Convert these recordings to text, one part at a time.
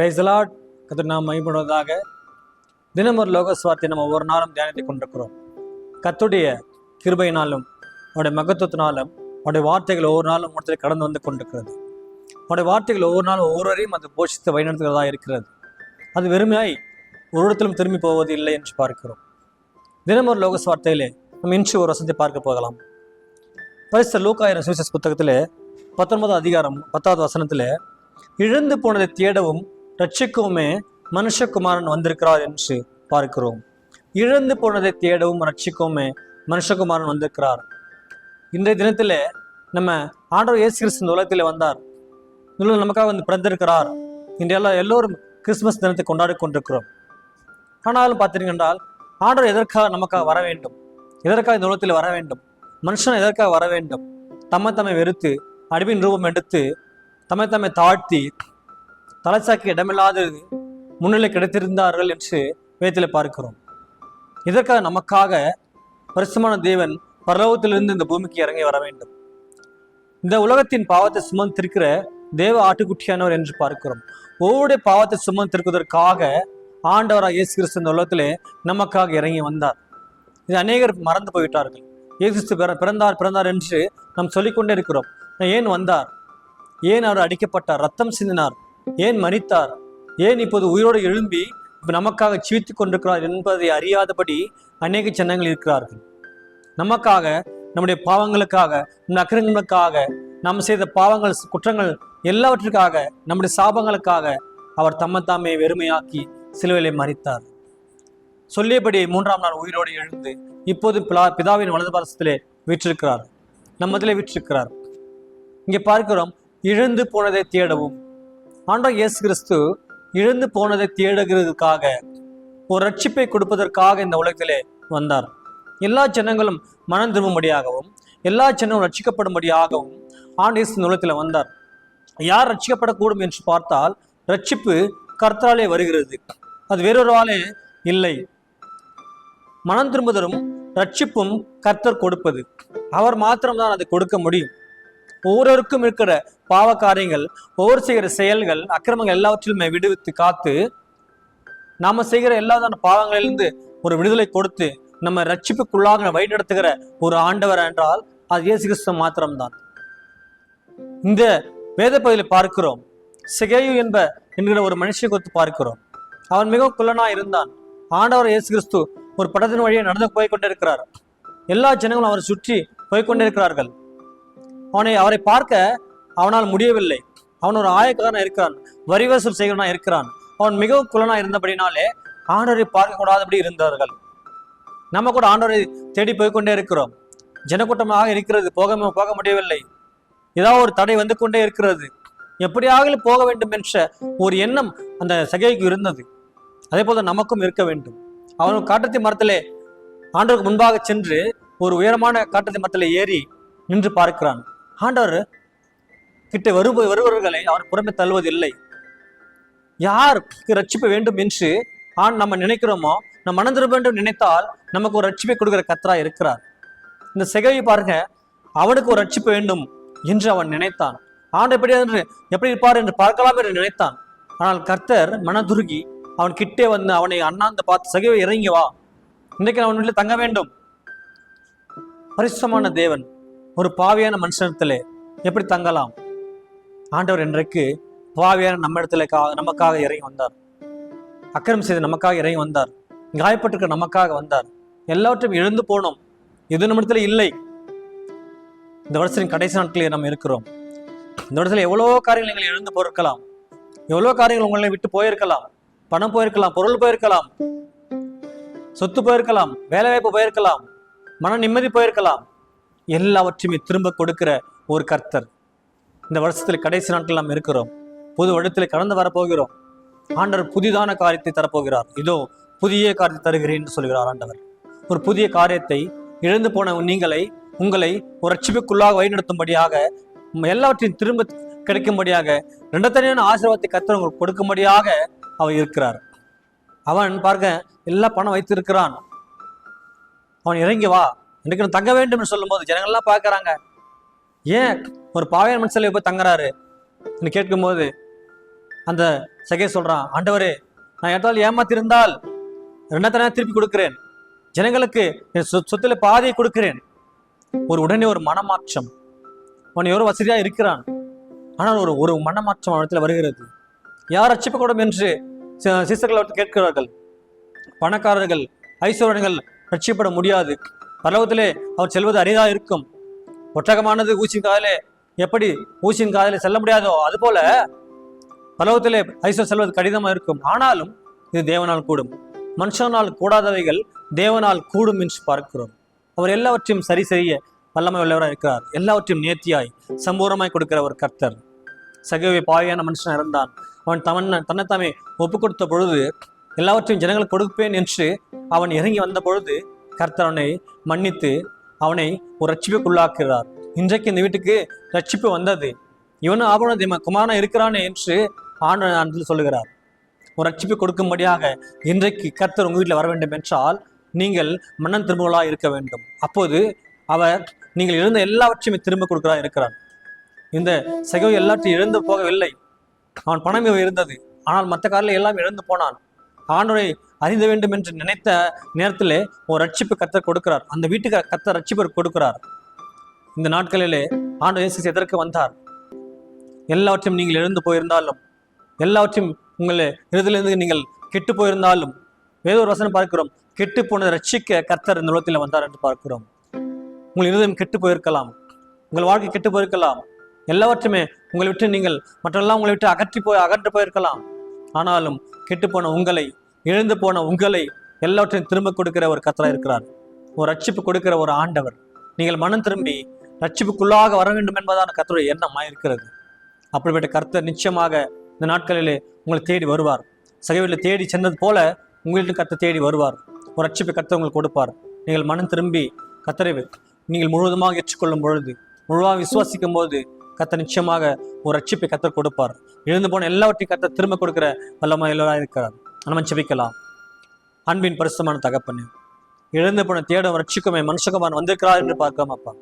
பிரைஸ்லாட் கத்திர நாம் மைப்படுவதாக தினம் ஒரு லோக சுவார்த்தை நம்ம ஒவ்வொரு நாளும் தியானித்துக் கொண்டிருக்கிறோம். கத்துடைய கிருபையினாலும் அவருடைய மகத்துவத்தினாலும் அவருடைய வார்த்தைகள் ஒவ்வொரு நாளும் ஒருத்தர் கடந்து வந்து கொண்டிருக்கிறது. அவருடைய வார்த்தைகள் ஒவ்வொரு நாளும் ஒவ்வொருவரையும் அது போஷித்து வழிநடத்துகிறதா இருக்கிறது. அது வெறுமையாய் ஒரு இடத்திலும் திரும்பி போவது இல்லை என்று பார்க்கிறோம். தினம் ஒரு லோக சுவார்த்தையிலே நம்ம இன்று ஒரு வசனத்தை பார்க்க போகலாம். பரிசு லூக்காயிரம் சுவிசஸ் புத்தகத்தில் பத்தொன்பதாம் அதிகாரம் பத்தாவது வசனத்தில் இழந்து போனதை தேடவும் ரட்சிக்கவுமே மனுஷகுமாரன் வந்திருக்கிறார் என்று பார்க்கிறோம். இழந்து போனதை தேடவும் ரட்சிக்கவுமே மனுஷகுமாரன் வந்திருக்கிறார். இன்றைய தினத்தில் நம்ம ஆண்டவர் இயேசு கிறிஸ்து இந்த உலகத்தில் வந்தார். இந்த நமக்காக வந்து பிறந்திருக்கிறார். இன்றையெல்லாம் எல்லாம் எல்லோரும் கிறிஸ்துமஸ் தினத்தை கொண்டாடி கொண்டிருக்கிறோம். ஆனாலும் பார்த்தீர்கள் என்றால் ஆண்டவர் எதற்காக நமக்காக வர வேண்டும்? எதற்காக இந்த உலகத்தில் வர வேண்டும்? மனுஷன் எதற்காக வர வேண்டும்? தம்மை தம்மை வெறுத்து அடிவின் ரூபம் எடுத்து தம்மை தம்மை தாழ்த்தி தலைசாக்கு இடமில்லாது முன்னிலை கிடைத்திருந்தார்கள் என்று வேதத்தில் பார்க்கிறோம். இதற்காக நமக்காக பரிசுமான தேவன் பரலோகத்திலிருந்து இந்த பூமிக்கு இறங்கி வர வேண்டும். இந்த உலகத்தின் பாவத்தை சுமந்திருக்கிற தேவ ஆட்டுக்குட்டியானவர் என்று பார்க்கிறோம். ஒவ்வொரு பாவத்தை சுமந்திருக்குவதற்காக ஆண்டவராக இயேசு கிறிஸ்து இந்த உலகத்திலே நமக்காக இறங்கி வந்தார். இது அநேகர் மறந்து போய்விட்டார்கள். இயேசு கிறிஸ்து பிற- பிறந்தார் பிறந்தார் என்று நாம் சொல்லிக்கொண்டே இருக்கிறோம். ஏன் வந்தார்? ஏன் அவர் அடிக்கப்பட்டார்? ரத்தம் சிந்தினார்? ஏன் மறித்தார்? ஏன் இப்போது உயிரோடு எழும்பி நமக்காக ஜீவித்துக் கொண்டிருக்கிறார் என்பதை அறியாதபடி அநேக ஜனங்கள் இருக்கிறார்கள். நமக்காக நம்முடைய பாவங்களுக்காக நம்முடைய அக்கிரங்களுக்காக நாம் செய்த பாவங்கள் குற்றங்கள் எல்லாவற்றுக்காக நம்முடைய சாபங்களுக்காக அவர் தம்மத்தாமே வெறுமையாக்கி சிலுவையிலே மறித்தார். சொல்லியபடி மூன்றாம் நாள் உயிரோடு எழுந்து இப்போது பிலா- பிதாவின் வலது பாரசத்திலே வீற்றிருக்கிறார். நம்மதிலே வீற்றிருக்கிறார். இங்கே பார்க்கிறோம் இழந்து போனதை தேடவும் ஆண்டோ இயேசு கிறிஸ்து இழந்து போனதை தேடுகிறதுக்காக ஒரு ரட்சிப்பை கொடுப்பதற்காக இந்த உலகத்திலே வந்தார். எல்லா ஜனங்களும் மனம் திரும்பும்படியாகவும் எல்லா ஜனங்களும் ரட்சிக்கப்படும்படியாகவும் ஆண்டு இயேசு இந்த உலகத்தில் வந்தார். யார் ரட்சிக்கப்படக்கூடும் என்று பார்த்தால் ரட்சிப்பு கர்த்தராலே வருகிறது. அது வேறொருவாலே இல்லை. மனம் திரும்புதலும் ரட்சிப்பும் கர்த்தர் கொடுப்பது. அவர் மாத்திரம்தான் அதை கொடுக்க முடியும். ஒவ்வொருவருக்கும் இருக்கிற பாவ காரியங்கள் ஒவ்வொரு செய்கிற செயல்கள் அக்கிரமங்கள் எல்லாவற்றிலுமே விடுவித்து காத்து நாம செய்கிற எல்லாதான பாவங்களிலிருந்து ஒரு விடுதலை கொடுத்து நம்ம ரட்சிப்புக்குள்ளாக வழிநடத்துகிற ஒரு ஆண்டவர் என்றால் அது இயேசு கிறிஸ்து மாத்திரம்தான். இந்த வேத பகுதியில் பார்க்கிறோம். சிகேயு என்ப என்கிற ஒரு மனுஷனை குறித்து பார்க்கிறோம். அவன் மிகவும் குள்ளனா இருந்தான். ஆண்டவர் இயேசு கிறிஸ்து ஒரு படத்தின் வழியே நடந்து போய் கொண்டிருக்கிறார். எல்லா ஜனங்களும் அவரை சுற்றி போய் கொண்டிருக்கிறார்கள். அவனை அவரை பார்க்க அவனால் முடியவில்லை. அவன் ஒரு ஆயக்காரனா இருக்கிறான். வரி வசூல் இருக்கிறான். அவன் மிகவும் குலனா இருந்தபடினாலே ஆண்டவரை பார்க்கக்கூடாதபடி இருந்தார்கள். நம்ம கூட ஆண்டவரை தேடி போய்கொண்டே இருக்கிறோம். ஜனக்கூட்டமாக இருக்கிறது போக போக முடியவில்லை. ஏதாவது ஒரு தடை வந்து கொண்டே இருக்கிறது. எப்படியாக போக வேண்டும் என்ற ஒரு எண்ணம் அந்த சகைக்கு இருந்தது. அதே போல நமக்கும் இருக்க வேண்டும். அவன் காட்டத்தி மரத்திலே ஆண்டவருக்கு முன்பாக சென்று ஒரு உயரமான காட்டத்தி மரத்தில் ஏறி நின்று பார்க்கிறான். ஆண்டவர் கிட்ட வரு வருபவர்களை அவர் புறமே தள்ளுவதில்லை. யார் ரட்சிப்பு வேண்டும் என்று ஆண் நம்ம நினைக்கிறோமோ நம்ம மனந்திர வேண்டும் நினைத்தால் நமக்கு ஒரு ரட்சிப்பை கொடுக்கிற கத்தரா இருக்கிறார். இந்த செகவை பாருங்க அவனுக்கு ஒரு ரட்சிப்பு வேண்டும் என்று அவன் நினைத்தான். ஆண்டு எப்படி என்று எப்படி இருப்பார் என்று பார்க்கலாம் என்று நினைத்தான். ஆனால் கர்த்தர் மனதுருகி அவன் கிட்டே வந்து அவனை அண்ணாந்து பார்த்து சகைவை இறங்கி வா. இன்றைக்கு அவன் வீட்டில் தங்க வேண்டும். பரிசுமான தேவன். ஒரு பாவியான மனுஷனத்தில் எப்படி தங்கலாம்? ஆண்டவர் இன்றைக்கு பாவியான நம்ம இடத்துல கா- நமக்காக இறங்கி வந்தார். அக்கிரம் செய்து நமக்காக இறங்கி வந்தார். காயப்பட்டிருக்க நமக்காக வந்தார். எல்லாவற்றையும் எழுந்து போனோம். எது நம்மிடத்துல இல்லை. இந்த வருஷத்தின் கடைசி நாட்களில் நாம் இருக்கிறோம். இந்த வருஷத்தில் எவ்வளோ காரியங்கள் நீங்கள் எழுந்து போயிருக்கலாம். எவ்வளோ காரியங்கள் உங்களை விட்டு போயிருக்கலாம். பணம் போயிருக்கலாம் பொருள் போயிருக்கலாம். சொத்து போயிருக்கலாம் வேலை வாய்ப்பு போயிருக்கலாம். மன நிம்மதி போயிருக்கலாம். எல்லாவற்றையுமே திரும்ப கொடுக்கிற ஒரு கர்த்தர். இந்த வருஷத்தில் கடைசி நாட்கள் நாம் இருக்கிறோம். புது வருடத்தில் கடந்து வரப்போகிறோம். ஆண்டவர் புதிதான காரியத்தை தரப்போகிறார். இதோ புதிய காரியத்தை தருகிறேன் என்று சொல்கிறார் ஆண்டவர். ஒரு புதிய காரியத்தை இழந்து போன நீங்களை உங்களை ஒரு ரட்சிப்புக்குள்ளாக வழிநடத்தும்படியாக எல்லாவற்றையும் திரும்ப கிடைக்கும்படியாக ரெண்டத்தனியான ஆசீர்வாதத்தை கர்த்தர் உங்களுக்கு கொடுக்கும்படியாக அவர் இருக்கிறார். அவன் பார்க்க எல்லா பணம் வைத்திருக்கிறான். அவன் இறங்கி வா. எனக்கு நான் தங்க வேண்டும் என்று சொல்லும்போது ஜனங்கள்லாம் பார்க்குறாங்க. ஏன் ஒரு பாவையான மனுஷன் போய் தங்குறாரு? என்று கேட்கும்போது அந்த சகே சொல்கிறான் ஆண்டவரே நான் ஏதாவது ஏமாத்திருந்தால் ரெண்டாவது திருப்பி கொடுக்கிறேன். ஜனங்களுக்கு என் சொ- சொத்தில் பாதியை கொடுக்கிறேன். ஒரு உடனே ஒரு மனமாற்றம். அவன் எவ்வளோ வசதியாக இருக்கிறான். ஆனால் ஒரு ஒரு மனமாற்றம் அவனத்தில் வருகிறது. யார் ரட்சிப்பக்கூடும்? என்று சி- அவர்கிட்ட கேட்கிறார்கள். பணக்காரர்கள் ஐஸ்வர்யங்கள் ரட்சிப்பட முடியாது. பரலோகத்திலே அவர் செல்வது அரிதா இருக்கும். ஒட்டகமானது ஊசியின் காதலே எப்படி ஊசியின் காதலே செல்ல முடியாதோ அதுபோல பரலோகத்திலே ஐஸ்வர் செல்வது கடினமாக இருக்கும். ஆனாலும் இது தேவனால் கூடும். மனுஷனால் கூடாதவைகள் தேவனால் கூடும் என்று பார்க்கிறோம். அவர் எல்லாவற்றையும் சரி செய்ய வல்லமை உள்ளவராக இருக்கிறார். எல்லாவற்றையும் நேர்த்தியாய் சம்பூர்ணமாய் கொடுக்கிற ஒரு கர்த்தர். சகவை பாவியான மனுஷன் இருந்தான் அவன் தமன் தன்னைத்தாமே ஒப்பு கொடுத்த பொழுது எல்லாவற்றையும் ஜனங்களுக்கு கொடுப்பேன் என்று அவன் இறங்கி வந்த பொழுது கர்த்தர் அவனை மன்னித்து அவனை ஒரு ரட்சிப்புக்குள்ளாக்குகிறார் இன்றைக்கு இந்த வீட்டுக்கு ரட்சிப்பு வந்தது. இவனும் ஆபரண தேம குமாரன் இருக்கிறானே என்று ஆண்டு சொல்லுகிறார். ஒரு ரட்சிப்பு கொடுக்கும்படியாக இன்றைக்கு கர்த்தர் உங்கள் வீட்டில் வர வேண்டும் என்றால் நீங்கள் மன்னன் திரும்புகளா இருக்க வேண்டும். அப்போது அவர் நீங்கள் இழந்த எல்லாவற்றையும் திரும்ப கொடுக்கிறா இருக்கிறார். இந்த சகோ எல்லாற்றையும் இழந்து போகவில்லை. அவன் பணம் இருந்தது. ஆனால் மற்ற காரில் எல்லாம் இழந்து போனான். ஆண்டவரை அறிந்த வேண்டும் என்று நினைத்த நேரத்திலே ஒரு ரட்சிப்பு கத்தர் கொடுக்கிறார். அந்த வீட்டுக்கு கத்தர் ரட்சிப்பர் கொடுக்கிறார். இந்த நாட்களிலே ஆண்டு இயேசு எதற்கு வந்தார்? எல்லாவற்றையும் நீங்கள் எழுந்து போயிருந்தாலும் எல்லாவற்றையும் உங்களை இறுதியிலிருந்து நீங்கள் கெட்டு போயிருந்தாலும் வேற ஒரு வசனம் பார்க்கிறோம். கெட்டு போனதை ரட்சிக்க கர்த்தர் இந்த உலகத்தில் வந்தார் என்று பார்க்கிறோம். உங்கள் இருதயம் கெட்டு போயிருக்கலாம். உங்கள் வாழ்க்கை கெட்டு போயிருக்கலாம். எல்லாவற்றுமே உங்களை விட்டு நீங்கள் மற்றெல்லாம் உங்களை விட்டு அகற்றி போய் அகன்று போயிருக்கலாம். ஆனாலும் கெட்டு போன உங்களை இழந்து போன உங்களை எல்லாவற்றையும் திரும்ப கொடுக்கிற ஒரு கத்தராக இருக்கிறார். ஒரு ரட்சிப்பு கொடுக்கிற ஒரு ஆண்டவர். நீங்கள் மனம் திரும்பி ரட்சிப்புக்குள்ளாக வர வேண்டும் என்பதான கத்தருடைய எண்ணமாக இருக்கிறது அப்படிப்பட்ட கர்த்தர் நிச்சயமாக இந்த நாட்களிலே உங்களை தேடி வருவார். சகைவில் தேடி சென்றது போல உங்கள்கிட்ட கத்தை தேடி வருவார். ஒரு ரட்சிப்பை கத்தை உங்களுக்கு கொடுப்பார். நீங்கள் மனம் திரும்பி கத்தரை நீங்கள் முழுவதுமாக ஏற்றுக்கொள்ளும் பொழுது முழுவாக விசுவாசிக்கும் போது கத்த நிச்சயமாக ஒரு ரட்சிப்பை கத்தர் கொடுப்பார். எழுந்து போன எல்லாவற்றையும் கத்த திரும்ப கொடுக்கிற வல்லமாக எல்லோராக இருக்கிறார் நம்ம செபிக்கலாம் அன்பின் பரிசுமான தகப்பனே இழந்து போன தேடும் ரட்சிக்குமே மனுஷகுமார் வந்திருக்கிறார் என்று பார்க்கிறோம் அப்பா.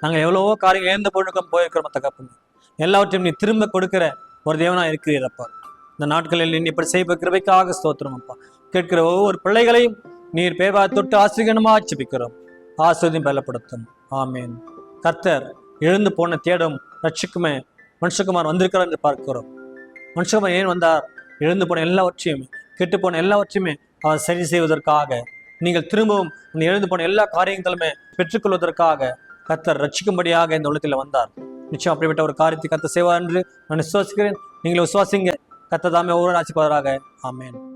நாங்கள் எவ்வளவோ காரியம் இழந்த பொருளுக்கும் போயிருக்கிறோம் தகப்பனே. எல்லாவற்றையும் நீ திரும்ப கொடுக்கிற ஒரு தேவனா இருக்கிறீர் அப்பா. இந்த நாட்களில் நீ இப்படி செய்ய கிருபைக்காக ஸ்தோத்திரம் அப்பா. கேட்கிற ஒவ்வொரு பிள்ளைகளையும் நீர் பேவா தொட்டு ஆசிரியமா ஆட்சிப்பிக்கிறோம் ஆசிரியம் பலப்படுத்தும். ஆமேன். கர்த்தர் எழுந்து போன தேடும் ரட்சிக்குமே மனுஷகுமார் வந்திருக்கிறார் என்று பார்க்கிறோம். மனுஷகுமார் ஏன் வந்தார்? எழுந்து போன எல்லாவற்றையும் கெட்டு போன எல்லாவற்றையுமே அவர் சரி செய்வதற்காக நீங்கள் திரும்பவும் நீ எழுந்து போன எல்லா காரியங்களுமே பெற்றுக்கொள்வதற்காக கர்த்தர் ரட்சிக்கும்படியாக இந்த உலகத்தில் வந்தார். நிச்சயம் அப்படிப்பட்ட ஒரு காரியத்தை கத்த செய்வார் என்று நான் விசுவாசிக்கிறேன். நீங்கள் விசுவாசிங்க. கத்த தாமே ஒவ்வொரு ஆட்சிப்பாளராக ஆமேன்.